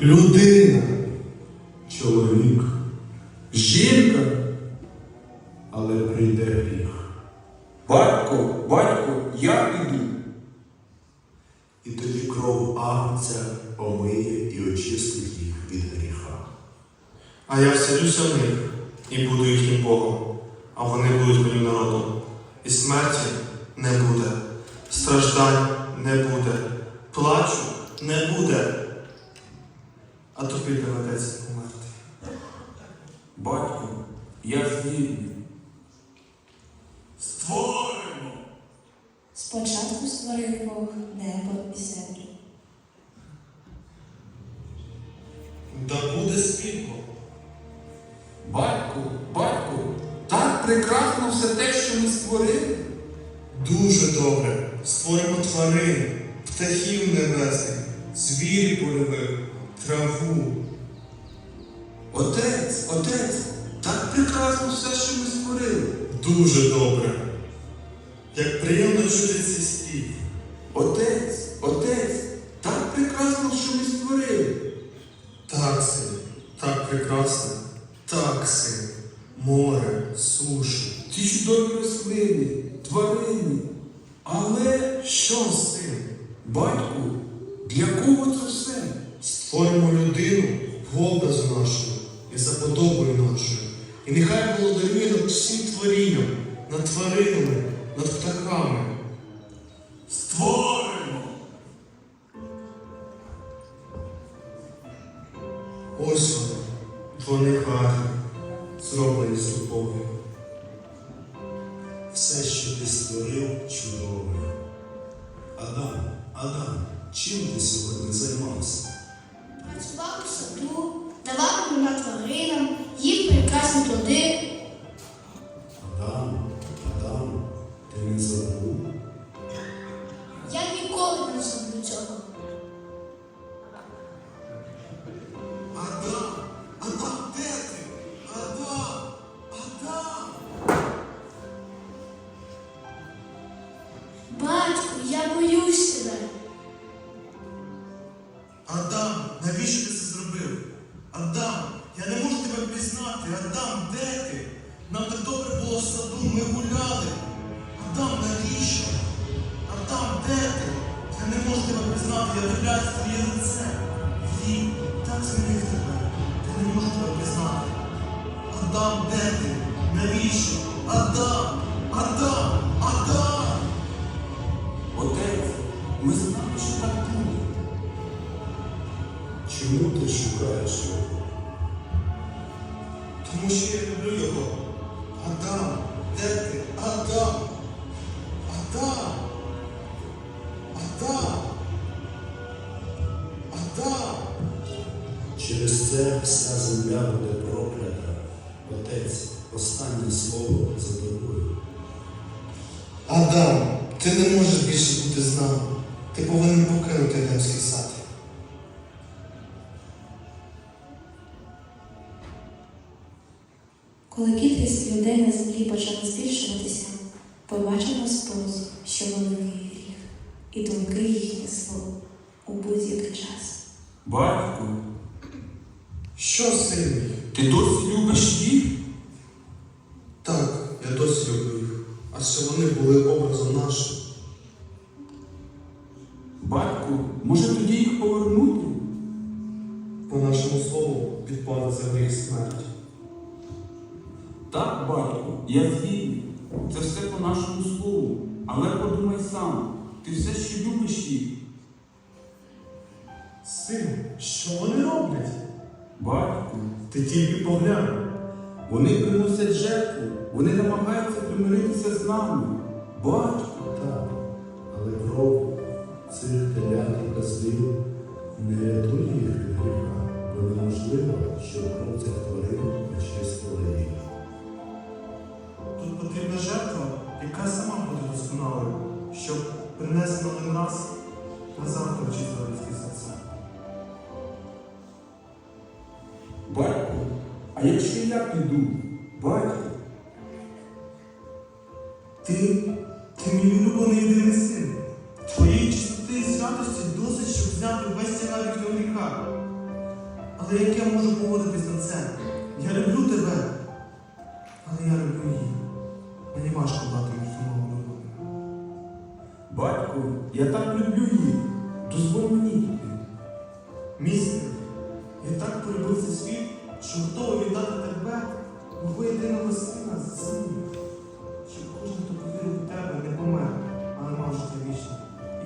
людина, чоловік, жінка, але прийде гріх. Батько, батько, я піду. І тоді кров агнця омиє і очистить їх від гріха. а я вселюся в них і буду їхнім Богом, а вони будуть моїм народом. І смерті не буде, страждань не буде, плачу не буде. А тобі доведеться померти. Батько, я згідний. Створимо! Спочатку створив Бог небо і землю. Да буде світло. Батько, батько, так прекрасно все те, що ми створили. Дуже добре. Створимо тварин, птахів небесних, звірів польових, траву. Отець, отець, так прекрасно все, що ми створили. Дуже добре. Як приємно чути цей спів. Отець, отець, так прекрасно, що ми створили. Так, син, так прекрасно. Так, син. Море, сушу. Ці чудові рослини, тварини. Але Що, син? Батьку, для кого це все? Створимо людину в образу нашого і за подобою нашою. І нехай володарює всім творінням, над тваринами, над птахами. Я боюсь тебе. Адам, навіщо ти це зробив? Адам, я не можу тебе пізнати. Адам, де ти? Нам так добре було в саду, ми гуляли. Адам, навіщо? Адам, де ти? Я не можу тебе пізнати, я дивляюсь твоє лице. Він так змінив тебе. Я не можу тебе пізнати. Адам, де ти? Навіщо? Адам! Ти? Тому що я люблю його. Адам, де ти? Адам! Адам! Адам! Адам! Через це вся земля буде проклята. Отець, останнє слово за тобою. Адам, ти не можеш більше бути з нами. Ти повинен покинути Едемський сад. Коли кількість людей на землі почала збільшуватися, побачив Господь, що великий гріх, і думки їхні несло у будь-який час. Батько, Що син? ти досі любиш їх? Так, я досі люблю їх. А що вони були образом нашим. Так, батько, я згідний. Це все по нашому слову. Але подумай сам, ти все ще любиш їх. Син, що вони роблять? Батько, Ти тільки поглянь. вони приносять жертву, вони намагаються примиритися з нами. Батько, Так, але кров цих телят і козлів не рятує їх Але як я можу поводитись на це? Я люблю тебе. Але я люблю її. Мені важко дати між самого любові. Батьку, я так люблю їх. Дозволь мені тобі. Містер, я так полюбив цей світ, що готовий віддати тебе, мого єдиного сина з землі. Щоб кожен, хто повірив у тебе, не помер, але мав життя вічне.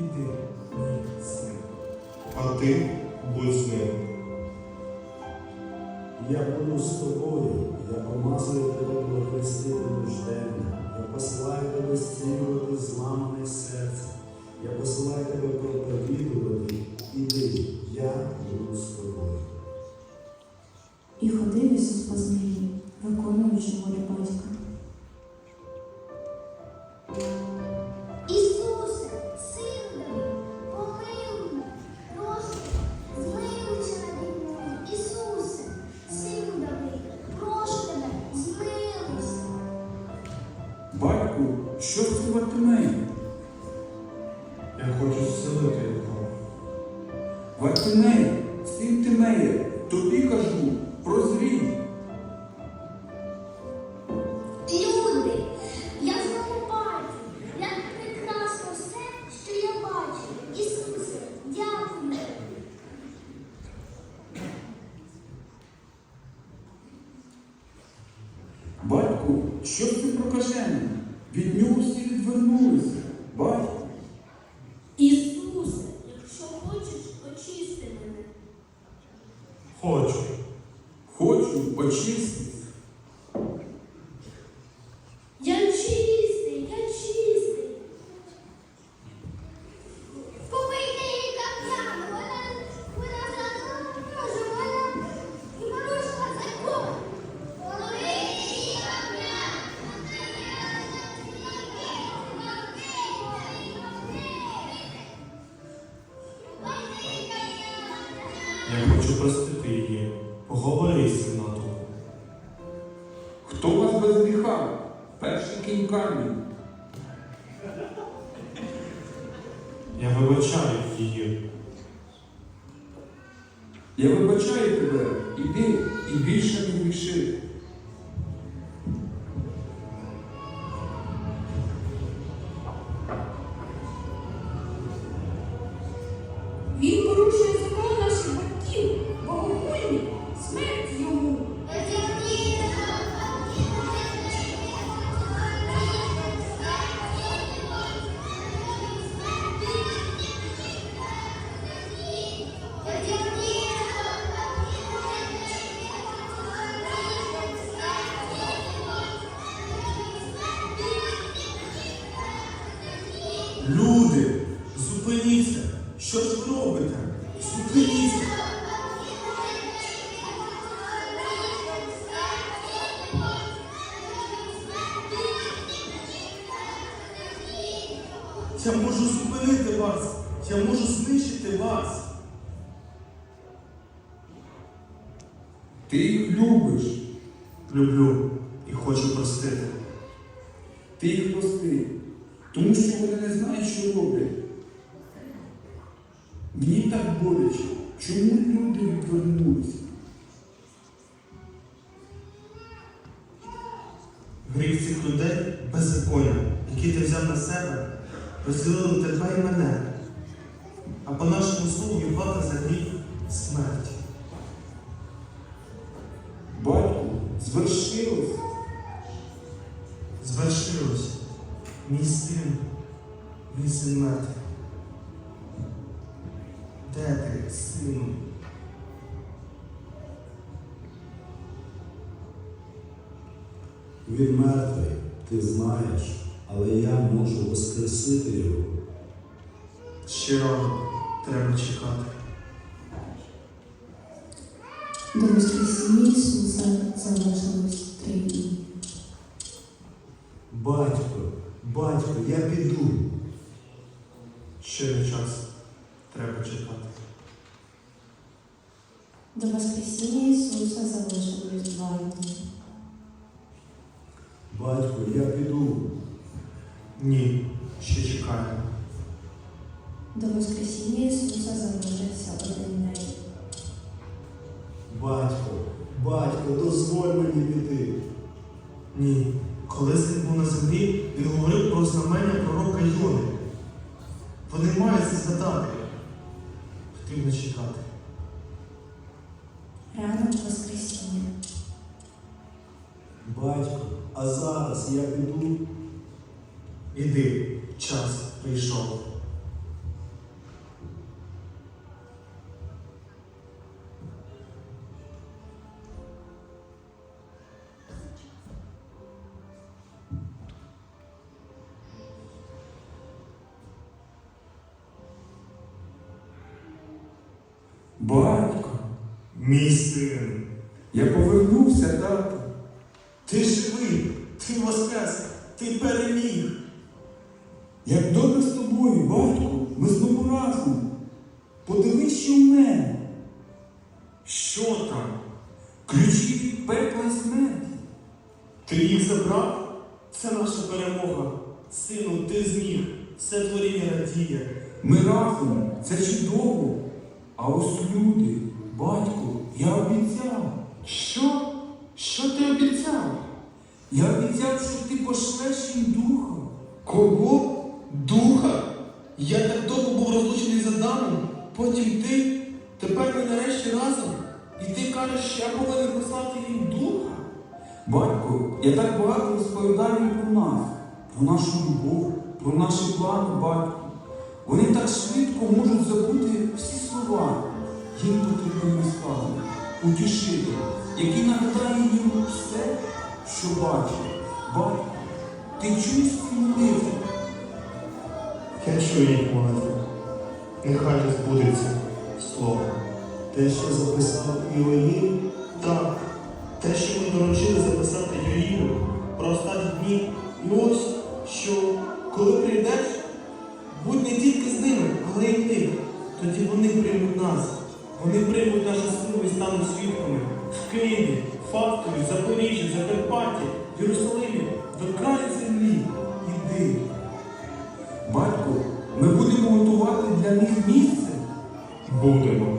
Іди, мій син. А ти Я буду з тобою, я помазую тебе благовістити нужденне, я посилаю тебе зцілювати зламане серце, я посилаю тебе проповідувати, іди, я буду з тобою. І ходив Ісус Я хочу зцілити його. Вартимей, син Тимея, тобі кажу, прозрій. Люди, я знову бачу, як прекрасно все, що я бачу. Ісусе, дякую. Батьку, що це прокажене? Від нього всі відвернулися. Батьку, Ісусе, якщо хочеш, очисти мене. Хочу. хочу очистити. Я вибачаю її. Я вибачаю тебе, іди і більше не гріши. Я можу зупинити вас! Я можу знищити вас! Ти їх любиш, Люблю і хочу простити. ти їх прости, тому що вони не знають, що роблять. Мені так боляче, чому люди відвернулися? Гріх цих людей беззаконня, які ти взяв на себе, розділили тебе і мене. А по нашому слову є плата за гріх смерть. Батьку, звершилось. Звершилось. Мій син, мій син мертвий. Де ти, сину? Він мертвий, ти знаєш, але я можу воскресити його. Ще рано треба чекати. До Воскресіння Ісуса залишилось три дні. Батько, батько, я піду. Ще не час. Треба чекати. До Воскресіння Ісуса залишилось два дні. Батько, я піду. Ні, ще чекаємо. До Воскресіння Ісуса залишився один день. Батько, батько, дозволь мені піти. Ні. Коли він був на землі, він говорив про знамення пророка Йони. Вони мають це згадати. Потрібно чекати. Ранок Воскресіння. Батько, а зараз я піду. Іди, час прийшов. Батько, Мій син, я повернувся, тато. ти живий, ти воскрес, ти переміг. Як добре з тобою, батько, ми знову разом. Подивись, що в мене. Що там? Ключі від пекла і смерті. Ти їх забрав? Це наша перемога. Сину, ти зміг. Все творіння радіє. Ми разом, це чудово. А ось люди, батько, я обіцяв. Що? Що ти обіцяв? Я обіцяв, що ти пошлеш їм духа. Кого? Духа? Я так довго був розлучений з Адамом, потім ти, тепер ми нарешті разом. І ти кажеш, що я повинен послати їм духа? Батько, я так багато розповідаю про нас, про нашу любов, про наші плани, батько. Вони так швидко можуть забути всі слова. Їм потрібен наставник, утішитель, який нагадає їм все, що бачив. Батько, ти чуєш ці молитви? Я чую їх молитви. Нехай же збудеться слово. Те, що записав Іоїл, Так, те, що ми доручили записати Юрію про останні дні. І ось що, коли прийдеш, будь не тільки з ними, але й них. Тоді вони приймуть нас. Вони приймуть нашу силу і стануть свідками в Києві, Фактові, Запоріжжі, Закарпатті, Єрусалимі, до краю землі. Іди. missa. Buda,